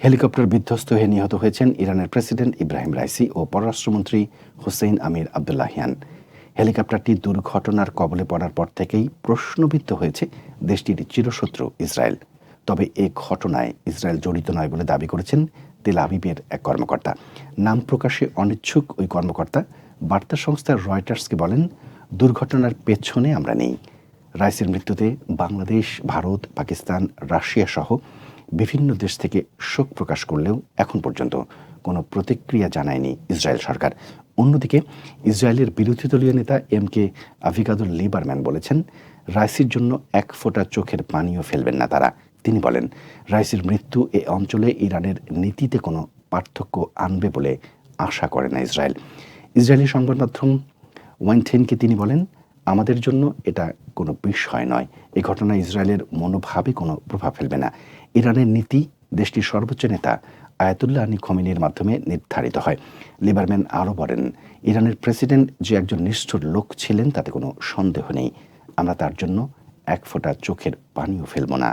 Helicopter বিধ্বস্ত হয়ে নিহত হয়েছেন ইরানের প্রেসিডেন্ট ইব্রাহিম রাইসি ও পররাষ্ট্রমন্ত্রী হোসেইন আমির আবদুল্লাহিয়ান। হেলিকপ্টারটি দুর্ঘটনার কবলে পড়ার পর থেকেই প্রশ্নবিদ্ধ হয়েছে দেশটির চিরশত্রু ইসরায়েল। তবে এ ঘটনায় ইসরায়েল জড়িত নয় বলে দাবি করেছেন তেল আবিবের এক কর্মকর্তা। নাম প্রকাশে অনিচ্ছুক ওই কর্মকর্তা, বার্তা সংস্থা রয়টার্সকে বলেন, দুর্ঘটনার পেছনে আমরা নেই। রাইসের মৃত্যুতে বাংলাদেশ, ভারত, পাকিস্তান, রাশিয়া সহ বিভিন্ন দেশ থেকে শোক প্রকাশ করলেও এখন পর্যন্ত কোনো প্রতিক্রিয়া জানায়নি ইসরায়েল সরকার। অন্যদিকে ইসরায়েলের বিরোধী দলীয় নেতা এম কে আভিকাদুল লিবারম্যান বলেছেন, রাইসির জন্য এক ফোঁটা চোখের পানিও ফেলবেন না তারা। তিনি বলেন, রাইসির মৃত্যু এ অঞ্চলে ইরানের নীতিতে কোনো পার্থক্য আনবে বলে আশা করে না ইসরায়েল। ইসরায়েলি সংবাদ মাধ্যম ওয়াইনথেনকে তিনি বলেন, আমাদের জন্য এটা কোনো বিষয় নয়। এ ঘটনা ইসরায়েলের মনোভাবে কোনো প্রভাব ফেলবে না। ইরানের নীতি দেশটির সর্বোচ্চ নেতা আয়াতুল্লাহ আলী খমিনের মাধ্যমে নির্ধারিত হয়। লিবারম্যান আরও বলেন, ইরানের প্রেসিডেন্ট যে একজন নিষ্ঠুর লোক ছিলেন তাতে কোনো সন্দেহ নেই। আমরা তার জন্য এক ফোঁটা চোখের পানিও ফেলব না।